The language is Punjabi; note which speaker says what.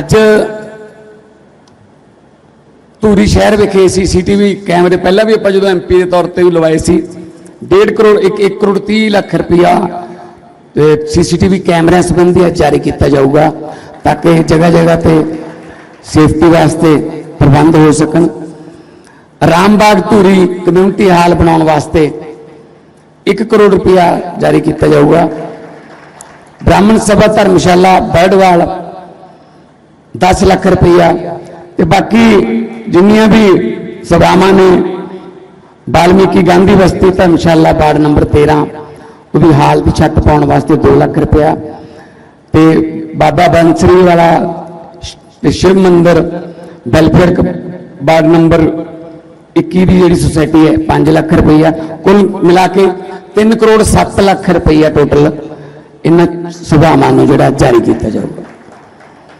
Speaker 1: ਅੱਜ ਧੂਰੀ ਸ਼ਹਿਰ ਵਿਖੇ ਸੀਸੀਟੀਵੀ ਕੈਮਰੇ ਪਹਿਲਾਂ ਵੀ ਆਪਾਂ ਜਦੋਂ ਐਮਪੀ ਦੇ ਤੌਰ ਤੇ ਵੀ ਲਵਾਏ ਸੀ 1.5 ਕਰੋੜ 1 1 ਕਰੋੜ 30 ਲੱਖ ਰੁਪਇਆ ਤੇ ਸੀਸੀਟੀਵੀ ਕੈਮਰਿਆਂ ਸੰਬੰਧੀ ਅੱਜ ਜਾਰੀ ਕੀਤਾ ਜਾਊਗਾ ਤਾਂ ਕਿ ਜਗ੍ਹਾ ਜਗ੍ਹਾ ਤੇ ਸੇਫਟੀ ਵਾਸਤੇ ਪ੍ਰਬੰਧ ਹੋ ਸਕਣ। ਰਾਮਬਾਗ ਧੂਰੀ ਕਮਿਊਨਿਟੀ ਹਾਲ ਬਣਾਉਣ ਵਾਸਤੇ 1 ਕਰੋੜ ਰੁਪਇਆ ਜਾਰੀ ਕੀਤਾ ਜਾਊਗਾ। ਬ੍ਰਾਹਮਣ ਸਭਾ ਧਰਮਸ਼ਾਲਾ ਬਰਡਵਾਲ 10 ਲੱਖ ਰੁਪਈਆ। ਤੇ ਬਾਕੀ ਜਿੰਨੀਆਂ ਵੀ ਸਭਾਵਾਂ ਨੇ ਵਾਲਮੀਕੀ ਗਾਂਧੀ ਬਸਤੀ ਧਰਮਸ਼ਾਲਾ ਵਾਰਡ ਨੰਬਰ 13 ਉਹਦੀ ਹਾਲ ਦੀ ਛੱਤ ਪਾਉਣ ਵਾਸਤੇ 2 ਲੱਖ ਰੁਪਇਆ ਤੇ ਬਾਬਾ ਬੰਸਰੀ ਵਾਲਾ ਸ਼ਿਵ ਮੰਦਿਰ ਵੈਲਫੇਅਰ ਕ- ਵਾਰਡ ਨੰਬਰ 21 ਦੀ ਜਿਹੜੀ ਸੁਸਾਇਟੀ ਹੈ 5 ਲੱਖ ਰੁਪਈਆ। ਕੁੱਲ ਮਿਲਾ ਕੇ 3 ਕਰੋੜ 7 ਲੱਖ ਰੁਪਈਆ ਟੋਟਲ ਇਹਨਾਂ ਸਭਾਵਾਂ ਨੂੰ ਜਿਹੜਾ ਜਾਰੀ ਕੀਤਾ ਜਾਊਗਾ।